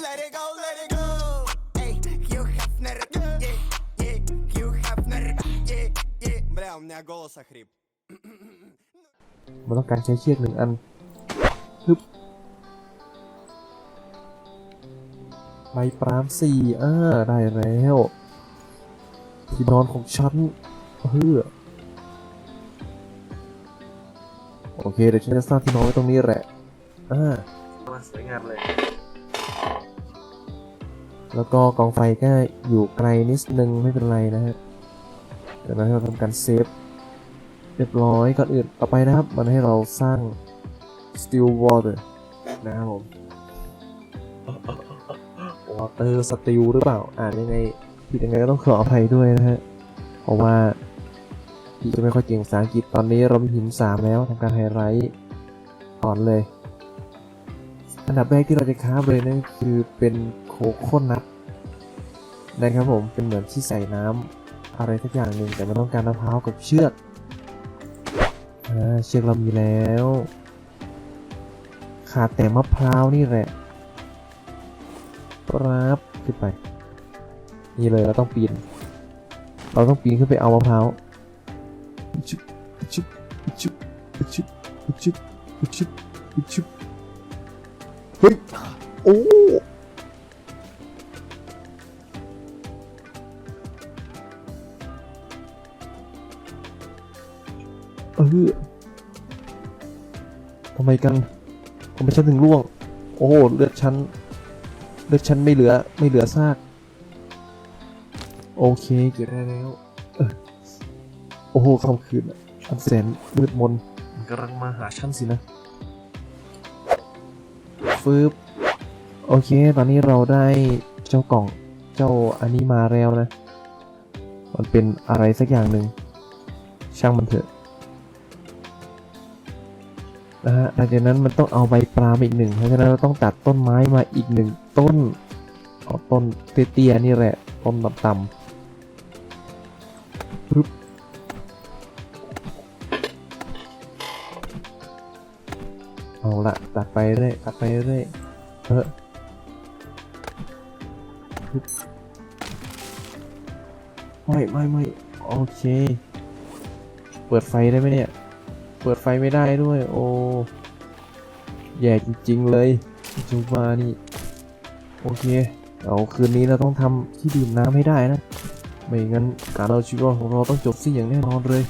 let it go, let it go. Ey, Hugh Hefner, yeah, yeah, Hugh Hefner, yeah, yeah. Бля, у меня голос охрип. มันต้องการใช้เชือกหนึ่งอันฮึบใบปรามสี่อ่าได้แล้ว ที่นอนของฉันเฮ้อโอเค เดี๋ยวฉันจะสร้างที่นอนไว้ตรงนี้แหละ อ่าสวยงามเลย แล้วก็กองไฟก็อยู่ไกลนิดนึงไม่เป็นไรนะฮะเดี๋ยวเราทำการเซฟเรียบร้อยก่อนอื่นต่อไปนะครับ มันให้เราสร้าง still water นะครับผม water still หรือเปล่า อ่านยังไงผิดยังไงก็ต้องขออภัยด้วยนะฮะ เพราะว่าพี่จะไม่ค่อยเก่งภาษาอังกฤษตอนนี้เรามีหินสามแล้วทำการไฮไลท์ถอนเลย อันดับแรกที่เราจะคราฟเลยนั่นคือเป็นโคโคนัทนะครับผมเป็นเหมือนที่ใส่น้ำอะไรสักอย่างหนึ่งแต่มันต้องการมะพร้าวกับเชือกอเชือกเรามีแล้ว ขาดแต่มะพร้าวนี่แหละครับขึ้นไป นี่เลยเราต้องปีน เราต้องปีนขึ้นไปเอามะพร้าวชุบชุบชุบชุบชุบชุบชุบ เฮ้ยโอ้เออทำไมกันทำไมฉันถึงร่วง โอ้โหเลือดฉันเลือดฉันไม่เหลือไม่เหลือซาก โอเคเก็บได้แล้วโอ้โหคำคืนอันแสนมืดมนมันกำลังมาหาฉันสินะ ฟืบโอเค ตอนนี้เราได้เจ้ากล่องเจ้าอันนี้มาแล้วนะ มันเป็นอะไรสักอย่างหนึ่ง ช่างมันเถอะนะฮะหลังจากนั้นมันต้องเอาใบปลามาอีกหนึ่ง เพราะฉะนั้นเราต้องตัดต้นไม้มาอีกหนึ่งต้นเอาต้นเตี้ยๆนี่แหละ ต้นต่ำ เอาละตัดไปเรื่อยตัดไปเรื่อยเออไม่ไม่ไม่โอเค เปิดไฟได้ไหมเนี่ย เปิดไฟไม่ได้ด้วย โอ้แย่จริง ๆ เลยจูมานี่ โอเคเอาคืนนี้เราต้องทำที่ดื่มน้ำให้ได้นะ ไม่งั้นการเอาชีวิตของเราต้องจบสิ้นอย่างแน่นอนเลย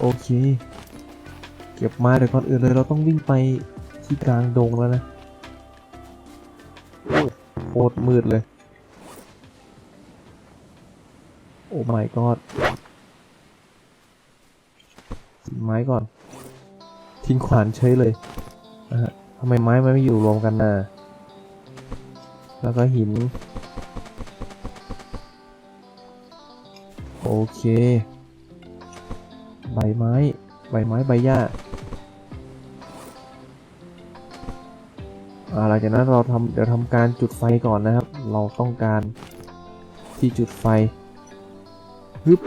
โอเค เก็บมาเดี๋ยวก่อนอื่นเลยเราต้องวิ่งไปที่กลางดงแล้วนะโคตรมืดเลย โอ้ my god ทิ้งไม้ก่อน ทิ้งขวานเฉยเลยนะฮะทำไมไม้มันไม่อยู่รวมกันน่ะแล้วก็หิน โอเค ใบไม้ ใบไม้ใบหญ้า หลังจากนั้นเราทำเดี๋ยวทำการจุดไฟก่อนนะครับ เราต้องการที่จุดไฟฮึบ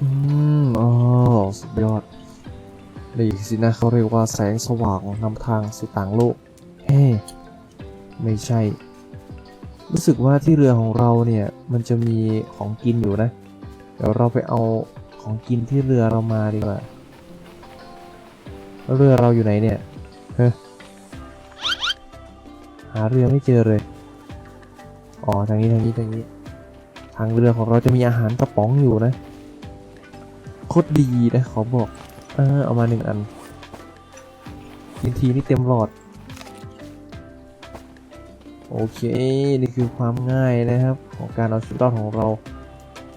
อืมอ๋อสุดยอดนี่สินะเขาเรียกว่าแสงสว่างนำทางสู่ต่างโลกเฮ้ไม่ใช่ รู้สึกว่าที่เรือของเราเนี่ย มันจะมีของกินอยู่นะ เดี๋ยวเราไปเอา ของกินที่เรือเรามาดีกว่าเรือเราอยู่ไหนเนี่ยเฮ้ยหาเรือไม่เจอเลย อ๋อ ทางนี้ ทางนี้ ทางนี้ ทางเรือของเราจะมีอาหารกระป๋องอยู่นะ โคตรดีนะขอบอก เออ เอามาหนึ่งอันกินทีนี่เต็มหลอด โอเค นี่คือความง่ายนะครับ ของการเอาชีวิตรอดของเรา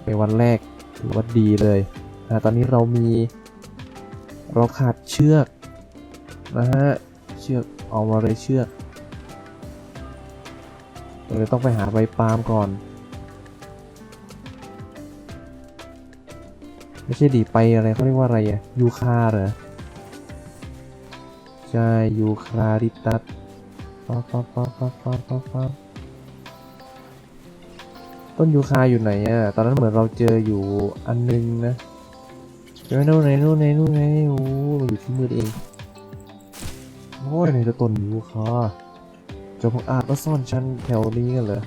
ในวันแรก ถือว่าดีเลยอ่าตอนนี้เรามีเราขาดเชือกนะฮะเชือกเอามาเลยเชือกเดี๋ยวต้องไปหาใบปาล์มก่อน ไม่ใช่ดีไปอะไรเขาเรียกว่าอะไรอะยูคาเหรอใช่ยูคาริตัสป๊าป๊าป๊าป๊าป๊าป๊าป๊า ต้นยูคาอยู่ไหนอะตอนนั้นเหมือนเราเจออยู่อันนึงนะเจอโน่นไหนโน่นไหนโน่นไหนโอ้มันอยู่ที่มืดเองโอ้ยในตัวตนยูค่ะเจะพวกอาจมาซ่อนฉันแถวนี้กันเหรอ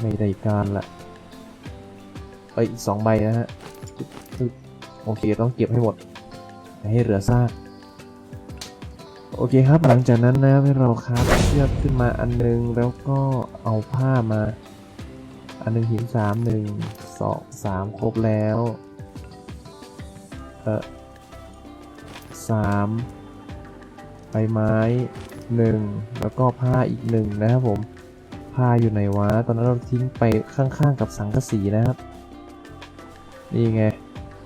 ไม่ได้การละเอ้ยอีกสองใบนะฮะโอเคต้องเก็บให้หมด ให้เหลือซากโอเคครับหลังจากนั้นนะให้เราคราฟเชือกขึ้นมาอันนึงแล้วก็เอาผ้ามา อันหนึ่งหินสามหนึ่งสองสามครบแล้ว เออสามใบไม้หนึ่งแล้วก็ผ้าอีกหนึ่งนะครับผม ผ้าอยู่ไหนวะ ตอนนั้นเราทิ้งไปข้างๆกับสังกะสีนะครับ นี่ไง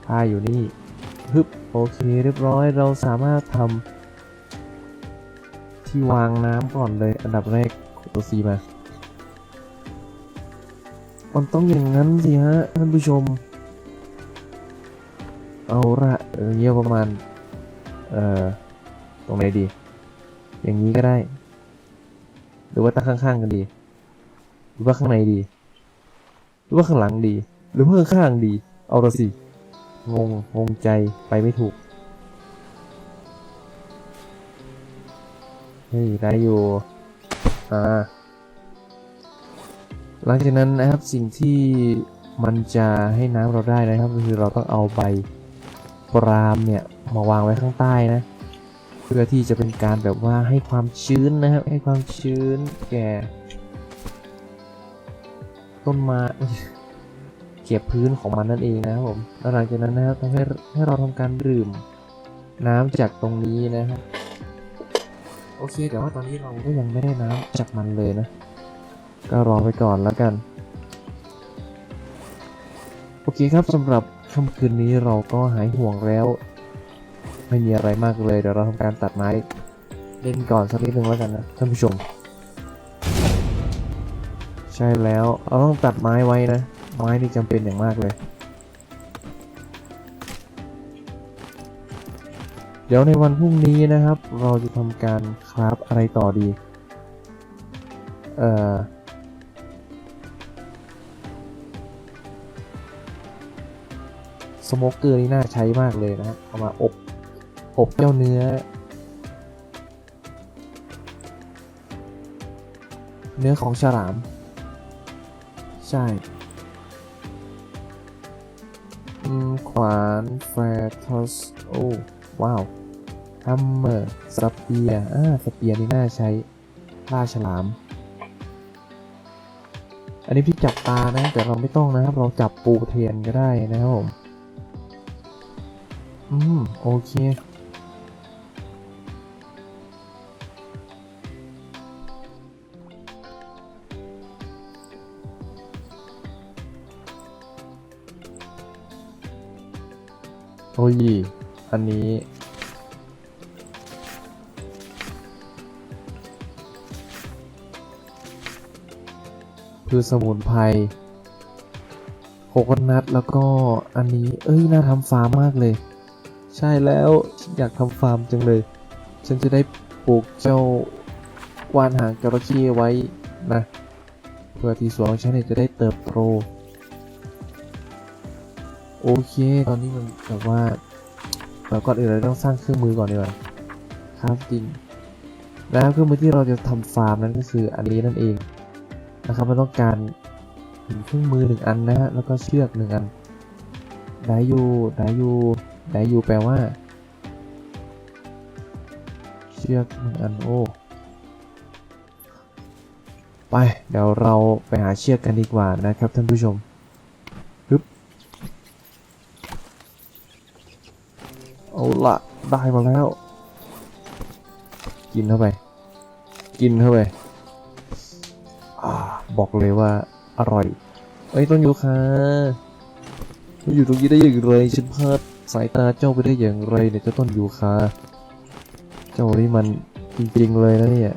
ผ้าอยู่นี่ฮึบโอเคเรียบร้อยเราสามารถทำที่วางน้ำก่อนเลยอันดับแรกตัวซีมา มันต้องอย่างนั้นสิฮะท่านผู้ชม เอาละเออเยี่ยประมาณ เอ่อ ตรงไหนดี อย่างนี้ก็ได้ หรือว่าตั้งข้างๆกันดี หรือว่าข้างในดี หรือว่าข้างหลังดี หรือว่าข้างๆดี เอาละสิ งง งงใจไปไม่ถูก เฮ้ยได้อยู่ อ่า หลังจากนั้นนะครับสิ่งที่มันจะให้น้ำเราได้นะครับก็คือเราต้องเอาใบปรามเนี่ยมาวางไว้ข้างใต้นะเพื่อที่จะเป็นการแบบว่าให้ความชื้นนะครับ ให้ความชื้นแก่ ต้นไม้เก็บพื้นของมันนั่นเองนะครับผมแล้วหลังจากนั้นนะครับทำให้ให้เราทำการดื่มน้ำจากตรงนี้นะครับโอเคแต่ว่าตอนนี้เราก็ยังไม่ได้น้ำจากมันเลยนะ ก็รอไปก่อนแล้วกัน โอเคครับสำหรับค่ำคืนนี้เราก็หายห่วงแล้ว ไม่มีอะไรมากเลย เดี๋ยวเราทำการตัดไม้เล่นก่อนสักนิดนึงแล้วกันนะท่านผู้ชม ใช่แล้วเราต้องตัดไม้ไว้นะ ไม้นี่จำเป็นอย่างมากเลย เดี๋ยวในวันพรุ่งนี้นะครับ เราจะทำการคราฟอะไรต่อดี เอ่อ สโมกเกอร์นี่น่าใช้มากเลยนะเอามาอบอบเจ้าเนื้อ เนื้อของฉลาม ใช่ขวานแฟร์ทอสโอ้ว้าวฮัมเมอร์สเปียอ่าสเปียนี่น่าใช้ล่าฉลาม อันนี้พี่จับปลานะ แต่เราไม่ต้องนะครับ เราจับปูเทียนก็ได้นะครับผม อืม โอเค โอ้ย อันนี้ คือสมุนไพรโคโคนัทแล้วก็อันนี้ เอ้ย น่าทำฟาร์มมากเลย ใช่แล้วฉันอยากทำฟาร์มจังเลย ฉันจะได้ปลูกเจ้าวานหางจระเข้ไว้นะเพื่อที่สวนของฉันเนี่ยจะได้เติบโตโอเค ตอนนี้มันแบบว่าเราก่อนอื่นเราต้องสร้างเครื่องมือก่อนดีกว่าครับจริงแล้วเครื่องมือที่เราจะทำฟาร์มนั้นก็คืออันนี้นั่นเองนะครับมันต้องการเครื่องมือหนึ่งอันนะฮะแล้วก็เชือกหนึ่งอันไดยูไดยู ไดยูแปลว่า เชือกหนึ่งอันโอ ไป เดี๋ยวเราไปหาเชือกกันดีกว่านะครับท่านผู้ชมเอาละได้มาแล้ว กินเข้าไป กินเข้าไปอาบอกเลยว่าอร่อย เอ้ยต้นยูคามาอยู่ตรงนี้ได้อย่างไรฉันพลาด สายตาเจ้าไปได้อย่างไรเนี่ยเจ้าต้นยูคาเจ้านี่มันจริงๆเลยนะเนี่ย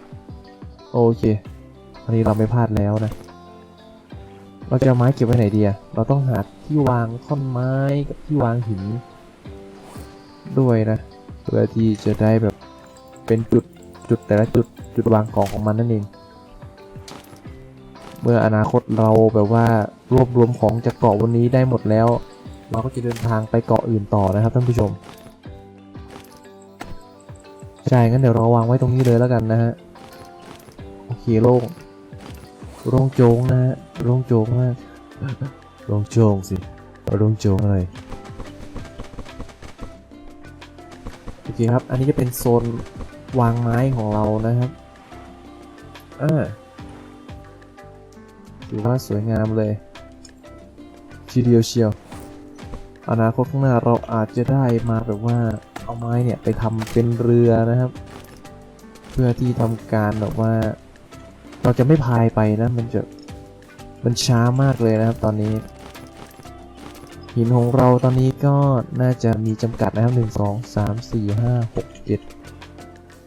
โอเคอันนี้เราไม่พลาดแล้วนะ เราจะเอาไม้เก็บไว้ไหนดีอะเราต้องหาที่วางท่อนไม้กับที่วางหิน ด้วยนะเพื่อที่จะได้แบบเป็นจุดจุดแต่ละจุดจุดวางของของมันนั่นเอง เมื่ออนาคตเราแบบว่ารวบรวมของจากเกาะวันนี้ได้หมดแล้ว เราก็จะเดินทางไปเกาะอื่นต่อนะครับท่านผู้ชม ใช่ งั้นเดี๋ยวเราวางไว้ตรงนี้เลยแล้วกันนะฮะ โอเคโล่ง โล่งโจงนะฮะ โล่งโจงมาก โล่งโจงสิ โล่งโจงเลยโอเคครับ อันนี้จะเป็นโซนวางไม้ของเรานะครับ อ่าถือว่าสวยงามเลยทีเดียวเชียว อนาคตข้างหน้าเราอาจจะได้มาแบบว่าเอาไม้เนี่ยไปทำเป็นเรือนะครับ เพื่อที่ทำการแบบว่า เราจะไม่พายไปนะ มันจะมันช้ามากเลยนะครับ ตอนนี้ หินของเราตอนนี้ก็น่าจะมีจำกัดนะครับหนึ่งสองสามสี่ห้าหกเจ็ด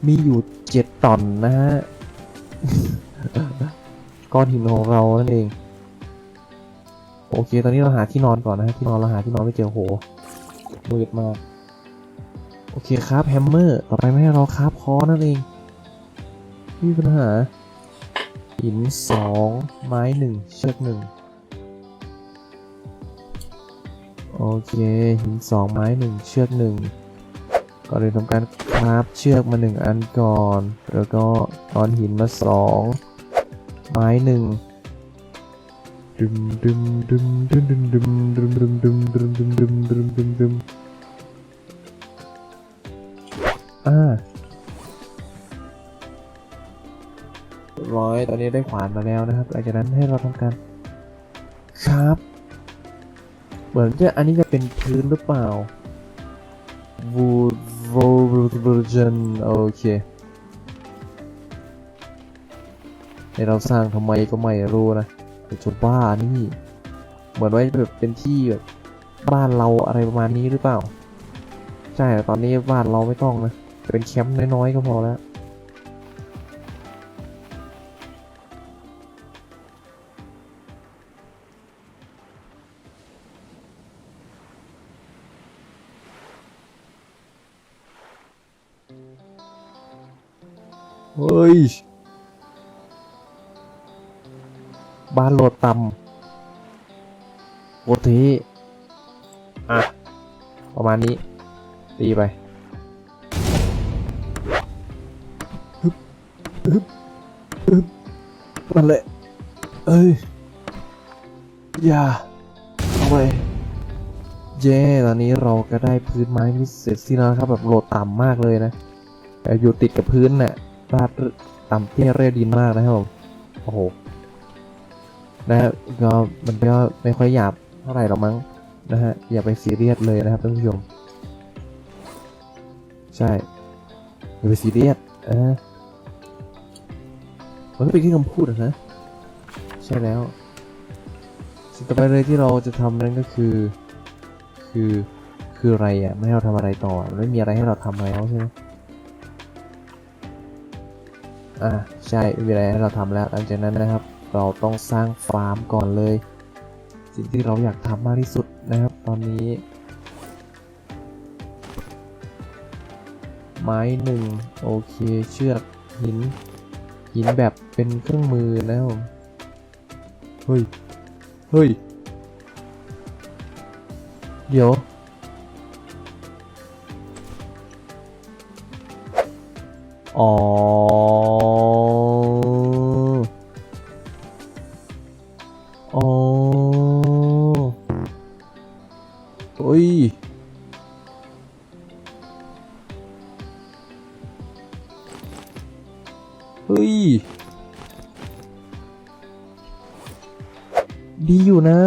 มีอยู่เจ็ดตอนนะฮะก้อนหินของเรานั่นเอง โอเค ตอนนี้เราหาที่นอนก่อนนะฮะที่นอนเราหาที่นอนไม่เจอโหมืดมาก โอเคครับแฮมเมอร์ ต่อไปไม่ให้เราครับคอนั่นเองม่มีปัญหาหินสองไม้หนึ่งเชือกหนึ่งโอเคหินสองไม้หนึ่งเชือกหนึ่งก่อนเลยทำการคราฟเชือกมาหนึ่งอันก่อน แล้วก็ตอนหินมาสองไม้หนึ่ง ดึมดึมดึมดึมดึมดึมดึมดึมดึมดึมดึมดึมดึมดึมดึมอ่าร้อยตอนนี้ได้ขวานมาแล้วนะครับ หลังจากนั้นให้เราทำการครับ เหมือนจะอันนี้จะเป็นพื้นหรือเปล่า wood virgin โอเคให้เราสร้างทำไมก็ไม่รู้นะ จะบ้านี่เหมือนไว้แบบเป็นที่แบบบ้านเราอะไรประมาณนี้หรือเปล่า ใช่แต่ตอนนี้บ้านเราไม่ต้องนะเป็นแคมป์น้อยๆก็พอแล้วเฮ้ย บ้านโหลดต่ำโอทีอะ ประมาณนี้ ตีไปฮึบฮึบฮึบนั่นแหละ เอ้ย อย่าเอาไปเย้ตอนนี้เราก็ได้พื้นไม้ที่เสร็จสิ้นแล้วนะครับแบบโหลดต่ำมากเลยนะแต่อยู่ติดกับพื้นน่ะลาดต่ำเตี้ยเรียดินมากนะครับผมโอ้โห นะฮะก็มันก็ไม่ค่อยหยาบเท่าไหร่หรอกมั้งนะฮะอย่าไปซีเรียสเลยนะครับท่านผู้ชม ใช่อย่าไปซีเรียสเออมันก็เป็นแค่คำพูดอะนะใช่แล้วสิ่งต่อไปเลยที่เราจะทำนั่นก็คือ คือคืออะไรอะไม่ให้เราทำอะไรต่อไม่มีอะไรให้เราทำแล้วใช่ไหมอ่าใช่มีอะไรให้เราทำแล้วหลังจากนั้นนะครับ เราต้องสร้างฟาร์มก่อนเลย สิ่งที่เราอยากทำมากที่สุดนะครับ ตอนนี้ ไม้หนึ่งโอเคเชือกหิน หินแบบเป็นเครื่องมือนะครับเฮ้ย เฮ้ย เดี๋ยวอ๋อ อ๋อเฮ้ยเฮ้ย ดีอยู่นะ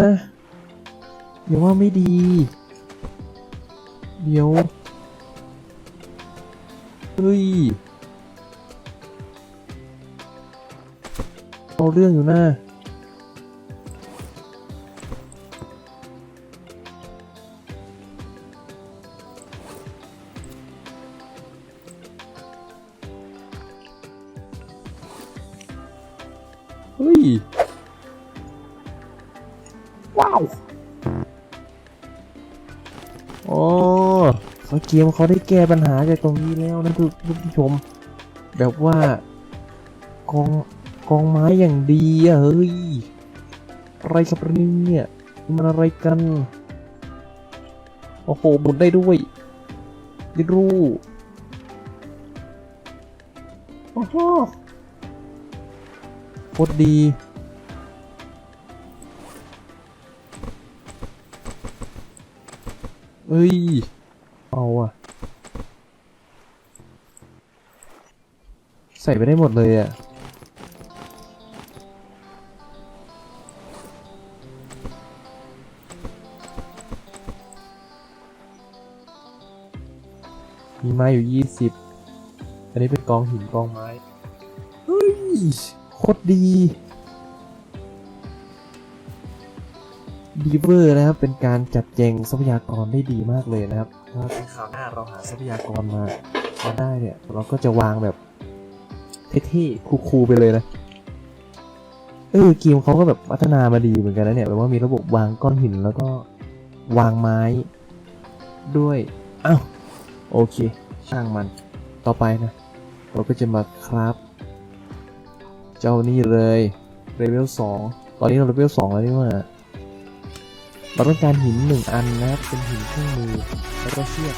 อย่าว่าไม่ดี เดี๋ยว เฮ้ย เอาเรื่องอยู่นะ เกมเขาได้แก้ปัญหาจากตรงนี้แล้วนะทุกท่านผู้ชม แบบว่ากองกองไม้อย่างดีอะเฮ้ยอะไรครับเนี่ยนี่มันอะไรกัน โอ้โหหมุนได้ด้วยยิรูโอ้โหโคตรดีเอ้ย เอาอะใส่ไปได้หมดเลยอะมีไม้อยู่ยี่สิบอันนี้เป็นกองหินกองไม้ เฮ้ย โคตรดี ดีเวอร์นะครับ เป็นการจัดแจงทรัพยากรได้ดีมากเลยนะครับถ้าเป็นคราวหน้าเราหาทรัพยากรมามาได้เนี่ย เราก็จะวางแบบเท่ๆคูลๆไปเลยนะเออเกมเขาก็แบบพัฒนามาดีเหมือนกันนะเนี่ยแบบว่ามีระบบวางก้อนหินแล้วก็วางไม้ด้วยอ้าวโอเค ช่างมันต่อไปนะ เราก็จะมาครับ เจ้านี่เลยเลเวลสองตอนนี้เราเลเวลสองแล้วนี่ว่า เราต้องการหินหนึ่งอันนะครับเป็นหินเครื่องมือแล้วก็เชือก